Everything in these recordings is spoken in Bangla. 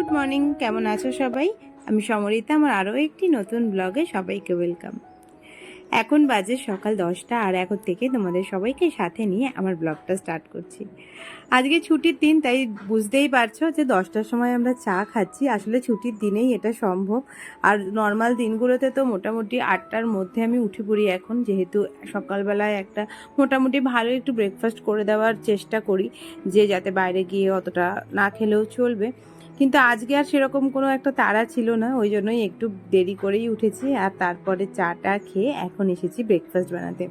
গুড মর্নিং, কেমন আছো সবাই? আমি সমরিতা, আমার আরও একটি নতুন ব্লগে সবাইকে ওয়েলকাম। এখন বাজে সকাল দশটা, আর এখন থেকে তোমাদের সবাইকে সাথে নিয়ে আমার ব্লগটা স্টার্ট করছি। আজকে ছুটির দিন, তাই বুঝতেই পারছ যে দশটার সময় আমরা চা খাচ্ছি। আসলে ছুটির দিনেই এটা সম্ভব। আর নর্মাল দিনগুলোতে তো মোটামুটি আটটার মধ্যে আমি উঠে পড়ি এখন, যেহেতু সকালবেলায় একটা মোটামুটি ভালো একটু ব্রেকফাস্ট করে দেওয়ার চেষ্টা করি, যে যাতে বাইরে গিয়ে অতটা না খেলেও চলবে। কিন্তু আজকে আর সেরকম কোনো একটা তাড়া ছিল না, ওই জন্যই একটু দেরি করেই উঠেছি আর তারপরে চাটা খেয়ে এখন এসেছি ব্রেকফাস্ট বানাতে।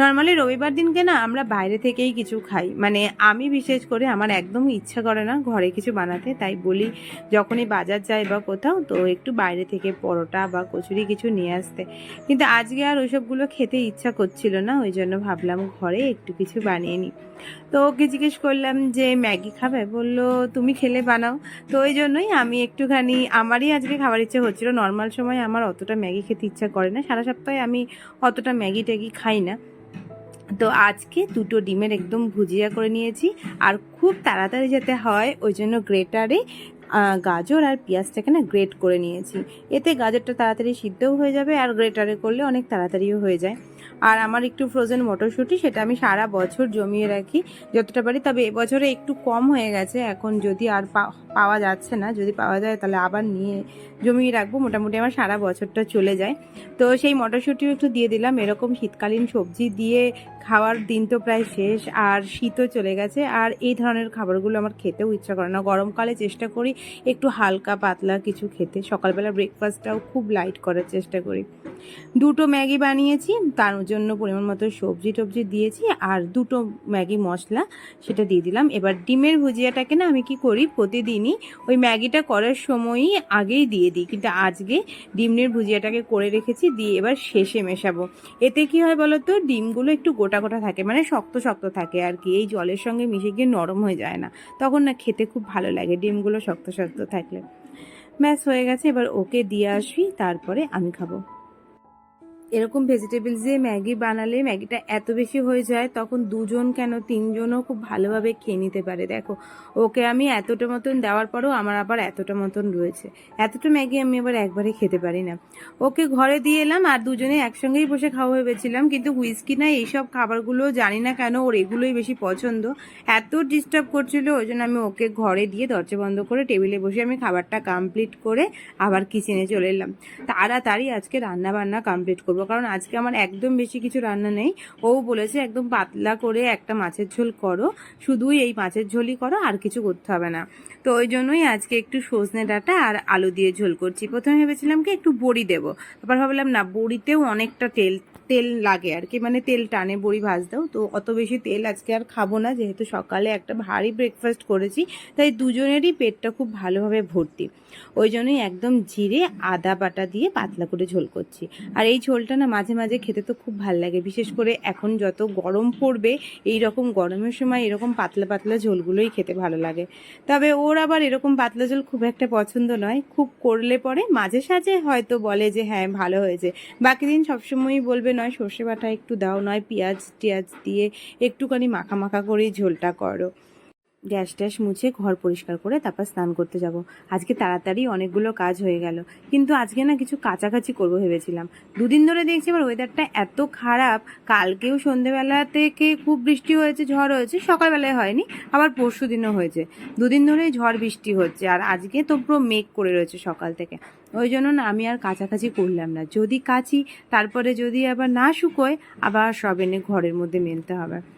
নর্মালি রবিবার দিনকে না আমরা বাইরে থেকেই কিছু খাই মানে আমি বিশেষ করে আমার একদম ইচ্ছা করে না ঘরে কিছু বানাতে, তাই বলি যখনই বাজার যাই বা কোথাও, তো একটু বাইরে থেকে পরোটা বা কচুরি কিছু নিয়ে আসতে। কিন্তু আজকে আর ওইসবগুলো খেতে ইচ্ছা করছিল না, ওই জন্য ভাবলাম ঘরে একটু কিছু বানিয়ে নিই। তো ওকে জিজ্ঞেস করলাম যে, ম্যাগি খাবে? বলল, তুমি খেলে বানাও। তো ওই জন্যই আমি একটুখানি, আমারই আজকে খাবার ইচ্ছে হচ্ছিল। নর্মাল সময় আমার অতটা ম্যাগি খেতে ইচ্ছা করে না। সারা সপ্তাহে আমি অতটা ম্যাগি ট্যাগি খাই না। তো আজকে দুটো ডিমের একদম ভুজিয়া করে নিয়েছি। আর খুব তাড়াতাড়ি যেতে হয়, ওই জন্য গ্রেটারে গাজর আর পেঁয়াজটাকে না গ্রেট করে নিয়েছি। এতে গাজরটা তাড়াতাড়ি সিদ্ধও হয়ে যাবে আর গ্রেটারে করলে অনেক তাড়াতাড়িও হয়ে যায়। আর আমার একটু ফ্রোজেন মটরশুঁটি, সেটা আমি সারা বছর জমিয়ে রাখি, যতটা পারি। তবে এবছরে একটু কম হয়ে গেছে। এখন যদি আর পাওয়া যাচ্ছে না, যদি পাওয়া যায় তাহলে আবার নিয়ে জমিয়ে রাখব। মোটামুটি আমার সারা বছরটা চলে যায়। তো সেই মটরশুঁটিও একটু দিয়ে দিলাম। এরকম শীতকালীন সবজি দিয়ে খাওয়ার দিন তো প্রায় শেষ, আর শীতও চলে গেছে। আর এই ধরনের খাবারগুলো আমার খেতেও ইচ্ছা করে না। গরমকালে চেষ্টা করি একটু হালকা পাতলা কিছু খেতে। সকালবেলা ব্রেকফাস্টটাও খুব লাইট করার চেষ্টা করি। দুটো ম্যাগি বানিয়েছি, তার জন্য পরিমাণ মতো সবজি টবজি দিয়েছি আর দুটো ম্যাগি মশলা সেটা দিয়ে দিলাম। এবার ডিমের ভুজিয়াটাকে না আমি কি করি প্রতিদিনই ওই ম্যাগিটা করার সময়ই আগেই দিয়ে দিই। কিন্তু আজকে ডিমের ভুজিয়াটাকে করে রেখেছি, দিয়ে এবার শেষে মেশাবো। এতে কি হয় বলো তো ডিমগুলো একটু গোটা গোটা থাকে মানে শক্ত শক্ত থাকে আর কি। এই জলের সঙ্গে মিশে গিয়ে নরম হয়ে যায় না। তখন না খেতে খুব ভালো লাগে ডিমগুলো শক্ত শক্ত থাকলে। ব্যাস হয়ে গেছে, এবার ওকে দিয়ে আসি, তারপরে আমি খাব। এরকম ভেজিটেবলস দিয়ে ম্যাগি বানালে ম্যাগিটা এত বেশি হয়ে যায়, তখন দুজন কেন তিনজনও খুব ভালোভাবে খেয়ে নিতে পারে। দেখো, ওকে আমি এতটা মতন দেওয়ার পরেও আমার আবার এতটা মতন রয়েছে। এতটা ম্যাগি আমি আবার একবারে খেতে পারি না। ওকে ঘরে দিয়ে এলাম আর দুজনে একসঙ্গেই বসে খাওয়া ভেবেছিলাম, কিন্তু হুইস্কি না এইসব খাবারগুলো জানি না কেন, ওর এগুলোই বেশি পছন্দ। এত ডিস্টার্ব করছিল, ওই জন্য আমি ওকে ঘরে দিয়ে দরজা বন্ধ করে টেবিলে বসে আমি খাবারটা কমপ্লিট করে আবার কিচেনে চলে এলাম। তাড়াতাড়ি আজকে রান্না বান্না কমপ্লিট করব। কারণ আজকে আমার একদম বেশি কিছু রান্না নেই। ও বলেছে, একদম পাতলা করে একটা মাছের ঝোল করো। শুধুই এই মাছের ঝোলই করো, আর কিছু করতে হবে না। তো ওই জন্যই আজকে একটু সজনে ডাটা আর আলু দিয়ে ঝোল করছি। প্রথমে ভেবেছিলাম কি একটু বড়ি দেবো। তারপর ভাবলাম, না, বড়িতেও অনেকটা তেল তেল লাগে আর কি মানে তেল টানে, বড়ি ভাজতেও। তো অত বেশি তেল আজকে আর খাব না, যেহেতু সকালে একটা ভারী ব্রেকফাস্ট করেছি, তাই দুজনেরই পেটটা খুব ভালোভাবে ভর্তি। ওই জন্যই একদম জিরে, আদা বাটা দিয়ে পাতলা করে ঝোল করছি। আর এই ঝোলটা না মাঝে মাঝে খেতে তো খুব ভালো লাগে, বিশেষ করে এখন যত গরম পড়বে, এই রকম গরমের সময় এরকম পাতলা পাতলা ঝোলগুলোই খেতে ভালো লাগে। তবে ওর আবার এরকম পাতলা ঝোল খুব একটা পছন্দ নয়, খুব করলে পরে মাঝে সাঝে হয়তো বলে যে হ্যাঁ ভালো হয়েছে। বাকি দিন সবসময়ই বলবে নয়, সর্ষে বাটা একটু দাও, নয়, পেঁয়াজ টিয়াজ দিয়ে একটুখানি মাখা মাখা করেই ঝোলটা করো। গ্যাস ট্যাস মুছে ঘর পরিষ্কার করে তারপর স্নান করতে যাব। আজকে তাড়াতাড়ি অনেকগুলো কাজ হয়ে গেল। কিন্তু আজকে না কিছু কাছাকাছি করব ভেবেছিলাম। দুদিন ধরে দেখছি আবার ওয়েদারটা এত খারাপ। কালকেও সন্ধেবেলা থেকে খুব বৃষ্টি হয়েছে, ঝড় হয়েছে, সকালবেলায় হয়নি, আবার পরশু দিনও হয়েছে। দুদিন ধরেই ঝড় বৃষ্টি হচ্ছে, আর আজকে তো পুরো মেঘ করে রয়েছে সকাল থেকে। ওই জন্য না আমি আর কাছাকাছি করলাম না। যদি কাছি, তারপরে যদি আবার না শুকোয়, আবার সব এনে ঘরের মধ্যে মেলতে হবে।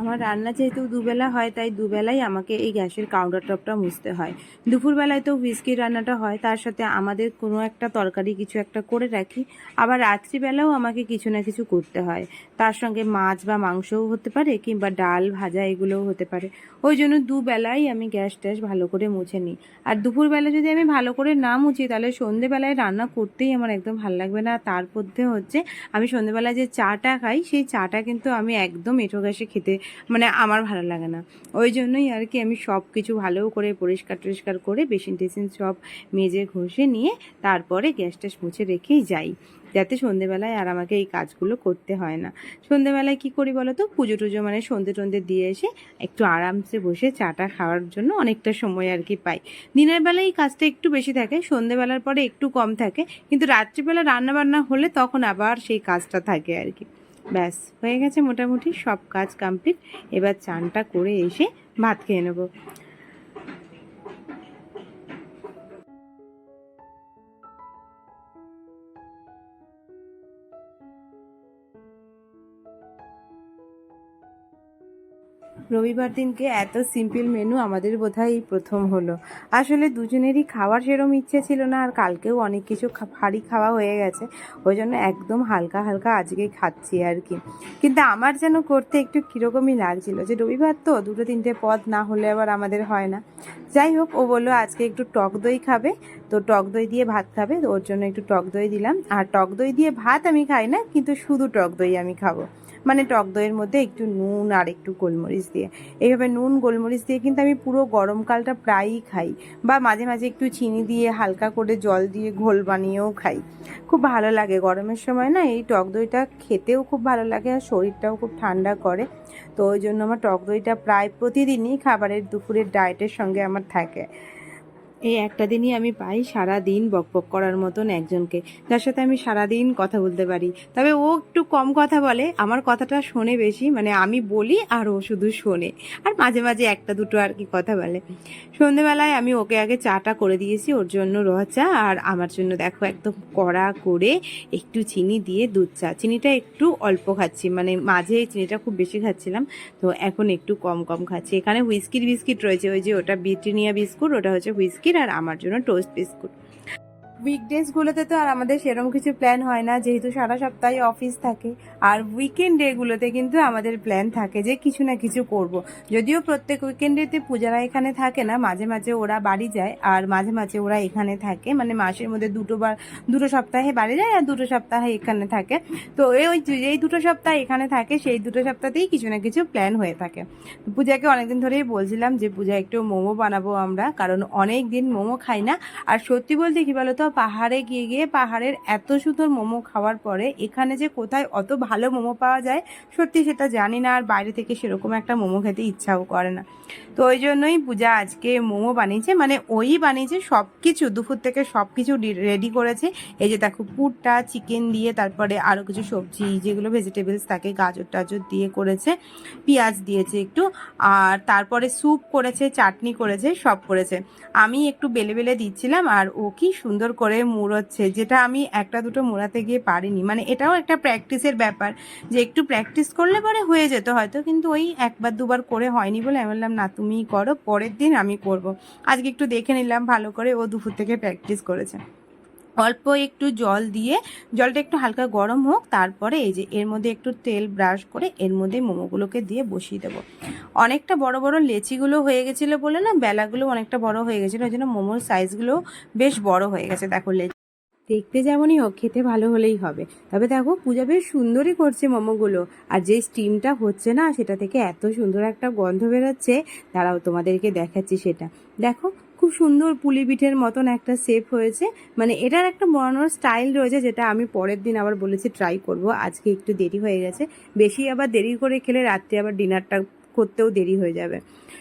আমার রান্না যেহেতু দুবেলা হয়, তাই দুবেলাই আমাকে এই গ্যাসের কাউন্টার টপটা মুছতে হয়। দুপুরবেলায় তো হুইস্কির রান্নাটা হয়, তার সাথে আমাদের কোনো একটা তরকারি কিছু একটা করে রাখি। আবার রাত্রিবেলাও আমাকে কিছু না কিছু করতে হয়। তার সঙ্গে মাছ বা মাংসও হতে পারে, কিংবা ডাল ভাজা এগুলোও হতে পারে। ওই জন্য দুবেলাই আমি গ্যাস ট্যাস ভালো করে মুছে নিই। আর দুপুরবেলা যদি আমি ভালো করে না মুছি, তাহলে সন্ধেবেলায় রান্না করতেই আমার একদম ভালো লাগবে না। তার মধ্যে হচ্ছে, আমি সন্ধেবেলায় যে চাটা খাই, সেই চাটা কিন্তু আমি একদম এঁটো গ্যাসে খেতে মানে আমার ভালো লাগে না। ওই জন্যই আর কি আমি সব কিছু ভালো করে পরিষ্কার টরিষ্কার করে বেসিন টেসিন সব মেজে ঘষে নিয়ে তারপরে গ্যাস ট্যাস মুছে রেখেই যাই। যাতে সন্ধেবেলায় আর আমাকে এই কাজগুলো করতে হয় না। সন্ধেবেলায় কি করি বলো তো পুজো টুজো মানে সন্ধে টন্ধে দিয়ে এসে একটু আরামসে বসে চাটা খাওয়ার জন্য অনেকটা সময় আর কি পাই। দিনের বেলায় এই কাজটা একটু বেশি থাকে, সন্ধেবেলার পরে একটু কম থাকে, কিন্তু রাত্রিবেলা রান্না বান্না হলে তখন আবার সেই কাজটা থাকে আর কি। ব্যাস হয়ে গেছে মোটামুটি সব কাজ কমপ্লিট এবার চানটা করে এসে ভাত খেয়ে নেব। রবিবার দিনকে এত সিম্পল মেনু আমাদের বোধহয় প্রথম হলো। আসলে দুজনেরই খাওয়ার সেরম ইচ্ছে ছিল না, আর কালকেও অনেক কিছু ভারী খাওয়া হয়ে গেছে। ওই জন্য একদম হালকা হালকা আজকেই খাচ্ছি আর কি। কিন্তু আমার যেন করতে একটু কীরকমই লাগছিল যে রবিবার তো, দুটো তিনটে পদ না হলে আবার আমাদের হয় না। যাই হোক, ও বলল আজকে একটু টক দই খাবে তো টক দই দিয়ে ভাত খাবে, তো ওর জন্য একটু টক দই দিলাম। আর টক দই দিয়ে ভাত আমি খাই না, কিন্তু শুধু টক দই আমি খাব। মানে টক দইয়ের মধ্যে একটু নুন আর একটু গোলমরিচ দিয়ে। এইভাবে নুন, গোলমরিচ দিয়ে কিন্তু আমি পুরো গরমকালটা প্রায়ই খাই। বা মাঝে মাঝে একটু চিনি দিয়ে হালকা করে জল দিয়ে ঘোল বানিয়েও খাই। খুব ভালো লাগে গরমের সময় না, এই টক দইটা খেতেও খুব ভালো লাগে আর শরীরটাও খুব ঠান্ডা করে। তো ওই জন্য আমার টক দইটা প্রায় প্রতিদিনই খাবারের দুপুরের ডায়েটের সঙ্গে আমার থাকে। এই একটা দিনই আমি পাই সারা দিন বকবক করার মতন একজনকে। যার সাথে আমি সারা দিন কথা বলতে পারি। তবে ও একটু কম কথা বলে, আমার কথাটা শোনে বেশি মানে আমি বলি আর ও শুধু শোনে। আর মাঝে মাঝে একটা দুটো আর কি কথা বলে। সন্ধেবেলায় আমি ওকে আগে চাটা করে দিয়েছি, ওর জন্য র চা, আর আমার জন্য দেখো একদম কড়া করে একটু চিনি দিয়ে দুধ চা। চিনিটা একটু অল্প খাচ্ছি মানে মাঝে চিনিটা খুব বেশি খাচ্ছিলাম, তো এখন একটু কম কম খাচ্ছি। এখানে হুইস্কির বিস্কিট রয়েছে, ওই যে ওটা ব্রিটানিয়া বিস্কুট, ওটা হচ্ছে আর আমার জন্য টোস্ট বিস্কুট উইকডেজগুলোতে তো আর আমাদের সেরকম কিছু প্ল্যান হয় না, যেহেতু সারা সপ্তাহে অফিস থাকে। আর উইকেন্ড ডেগুলোতে কিন্তু আমাদের প্ল্যান থাকে যে কিছু না কিছু করব। যদিও প্রত্যেক উইকেন্ডেতে পূজারা এখানে থাকে না, মাঝে মাঝে ওরা বাড়ি যায়, আর মাঝে মাঝে ওরা এখানে থাকে। মানে মাসের মধ্যে দুটো বার দুটো সপ্তাহে বাড়ি যায় আর দুটো সপ্তাহে এখানে থাকে। তো ওই যেই দুটো সপ্তাহ এখানে থাকে, সেই দুটো সপ্তাহতেই কিছু না কিছু প্ল্যান হয়ে থাকে। পূজাকে অনেকদিন ধরেই বলছিলাম যে, পূজা, একটু মোমো বানাবো আমরা, কারণ অনেক দিন মোমো খাই না। আর সত্যি বলতে কি বলতো পাহাড়ে গিয়ে গিয়ে পাহাড়ের এত সুন্দর মোমো খাওয়ার পরে এখানে যে কোথায় অত ভালো মোমো পাওয়া যায়, সত্যি সেটা জানি না আর বাইরে থেকে সেরকম একটা মোমো খেতে ইচ্ছাও করে না। তো ওই জন্যই পূজা আজকে মোমো বানিয়েছে মানে ওই বানিয়েছে সব কিছু দুপুর থেকে সব কিছু রেডি করেছে। এই যে দেখো পুরটা চিকেন দিয়ে, তারপরে আরও কিছু সবজি, যেগুলো ভেজিটেবলস থাকে, গাজর টাজর দিয়ে করেছে, পেঁয়াজ দিয়েছে একটু, আর তারপরে স্যুপ করেছে, চাটনি করেছে, সব করেছে। আমি একটু বেলে বেলে দিচ্ছিলাম আর ও কি সুন্দর করে মুড়োচ্ছে, যেটা আমি একটা দুটো মোড়াতে গিয়ে পারিনি। মানে এটাও একটা প্র্যাকটিসের ব্যাপার যে একটু প্র্যাকটিস করলে পরে হয়ে যেত হয়তো, কিন্তু ওই একবার দুবার করে হয়নি বলে আমি বললাম, না তুমি করো, পরের দিন আমি করব। আজকে একটু দেখে নিলাম, ভালো করে ও দুপুর থেকে প্র্যাকটিস করেছে। অল্প একটু জল দিয়ে জলটা একটু হালকা গরম হোক, তারপরে এই যে এর মধ্যে একটু তেল ব্রাশ করে এর মধ্যে মোমোগুলোকে দিয়ে বসিয়ে দেবো। অনেকটা বড় বড় লেচিগুলো হয়ে গেছিল বলে না, বেলাগুলো অনেকটা বড় হয়ে গেছিল, ওই জন্য মোমোর সাইজগুলো বেশ বড় হয়ে গেছে। দেখো লেচি দেখতে যেমনই হোক, খেতে ভালো হলেই হবে। তবে দেখো, পূজা বেশ সুন্দরই করছে মোমোগুলো। আর যে স্টিমটা হচ্ছে না, সেটা থেকে এত সুন্দর একটা গন্ধ বেরোচ্ছে, দাঁড়াও তোমাদেরকে দেখাচ্ছি সেটা। দেখো খুব সুন্দর পুলি পিঠের মতন একটা শেপ হয়েছে। মানে এটার একটা বানানোর স্টাইল রয়েছে যেটা আমি পরের দিন আবার বলেছি ট্রাই করব। আজকে একটু দেরি হয়ে গেছে। বেশি আবার দেরি করে খেলে রাত্রে আবার ডিনারটা করতেও দেরি হয়ে যাবে।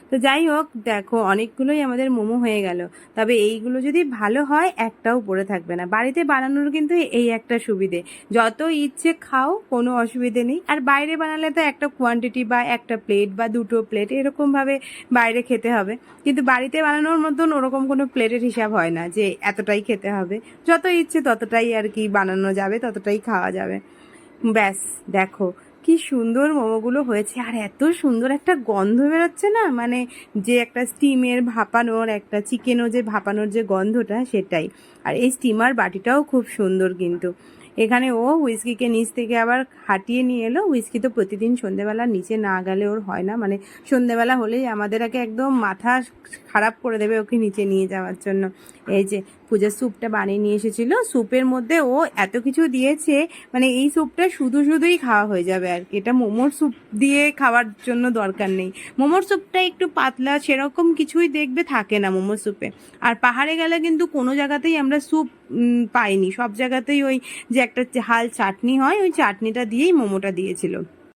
তো যাই হোক, দেখো, অনেকগুলোই আমাদের মোমো হয়ে গেল। তবে এইগুলো যদি ভালো হয়, একটাও পড়ে থাকবে না। বাড়িতে বানানোর কিন্তু এই একটা সুবিধে। যত ইচ্ছে খাও, কোনো অসুবিধে নেই। আর বাইরে বানালে তো একটা কোয়ান্টিটি বা একটা প্লেট বা দুটো প্লেট এরকমভাবে বাইরে খেতে হবে। কিন্তু বাড়িতে বানানোর মতন ওরকম কোনো প্লেটের হিসাব হয় না যে এতটাই খেতে হবে। যত ইচ্ছে ততটাই আর কি বানানো যাবে, ততটাই খাওয়া যাবে। ব্যাস, দেখো। কি সুন্দর মোমোগুলো হয়েছে। আর এত সুন্দর একটা গন্ধ বেরোচ্ছে না? মানে যে একটা স্টিমের ভাপানোর, একটা চিকেনও যে ভাপানোর যে গন্ধটা, সেটাই। আর এই স্টিমার বাটিটাও খুব সুন্দর কিন্তু। এখানে ও উইস্কিকে নিচ থেকে আবার হাঁটিয়ে নিয়ে এলো। উইস্কি তো প্রতিদিন সন্ধেবেলা নিচে না গেলে ওর হয় না। মানে সন্ধেবেলা হলেই আমাদের আগে একদম মাথা খারাপ করে দেবে ওকে নিচে নিয়ে যাওয়ার জন্য। এই যে পূজার স্যুপটা বানিয়ে নিয়ে এসেছিল। স্যুপের মধ্যে ও এত কিছু দিয়েছে মানে এই স্যুপটা শুধু শুধুই খাওয়া হয়ে যাবে আর কি। এটা মোমোর স্যুপ দিয়ে খাওয়ার জন্য দরকার নেই। মোমোর স্যুপটা একটু পাতলা, সেরকম কিছুই দেখবে থাকে না মোমোর স্যুপে। আর পাহাড়ে গেলে কিন্তু কোনো জায়গাতেই আমরা স্যুপ পাইনি। সব জায়গাতেই ওই যে একটা হাল চাটনি হয়, ওই চাটনিটা দিয়েই মোমোটা দিয়েছিল।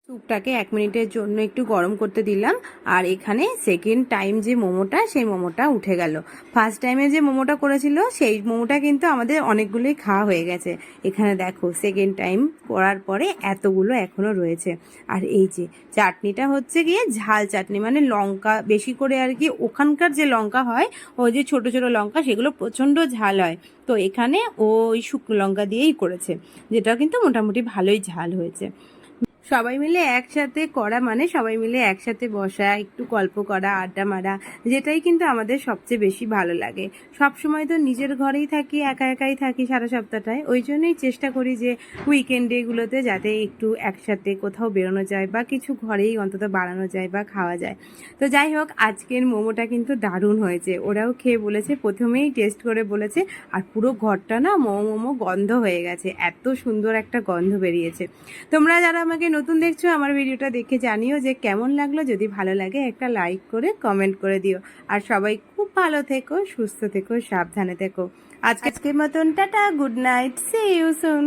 স্যুপটাকে এক মিনিটের জন্য একটু গরম করতে দিলাম, আর এখানে সেকেন্ড টাইম যে মোমোটা, সেই মোমোটা উঠে গেল। ফার্স্ট টাইমে যে মোমোটা করেছিল, সেই মোমোটা কিন্তু আমাদের অনেকগুলোই খাওয়া হয়ে গেছে। এখানে দেখো সেকেন্ড টাইম করার পরে এতগুলো এখনও রয়েছে। আর এই যে চাটনিটা হচ্ছে গিয়ে ঝাল চাটনি মানে লঙ্কা, বেশি করে আর কি ওখানকার যে লঙ্কা হয়, ওই যে ছোট ছোট লঙ্কা, সেগুলো প্রচণ্ড ঝাল হয়। তো এখানে ওই শুকনো লঙ্কা দিয়েই করেছে, যেটা কিন্তু মোটামুটি ভালোই ঝাল হয়েছে। সবাই মিলে একসাথে করা মানে সবাই মিলে একসাথে বসা, একটু গল্প করা, আড্ডা মারা, যেটাই কিন্তু আমাদের সবচেয়ে বেশি ভালো লাগে। সব সময় তো নিজের ঘরেই থাকি, একা একাই থাকি সারা সপ্তাহটায়। ওই জন্যই চেষ্টা করি যে উইকেন্ডেগুলোতে যাতে একটু একসাথে কোথাও বেরোনো যায় বা কিছু ঘরেই অন্তত বাড়ানো যায় বা খাওয়া যায়। তো যাই হোক, আজকের মোমোটা কিন্তু দারুণ হয়েছে। ওরাও খেয়ে বলেছে, প্রথমেই টেস্ট করে বলেছে, আর পুরো ঘরটা না মোমো মোমো গন্ধ হয়ে গেছে। এত সুন্দর একটা গন্ধ বেরিয়েছে। তোমরা যারা আমাকে নতুন দেখছ, আমার ভিডিওটা দেখে জানিও যে কেমন লাগল। যদি ভালো লাগে একটা লাইক করে কমেন্ট করে দিও। আর সবাই খুব ভালো থেকো, সুস্থ থেকো, সাবধানে থেকো। আজকে আজকের মতন tata, good night see you soon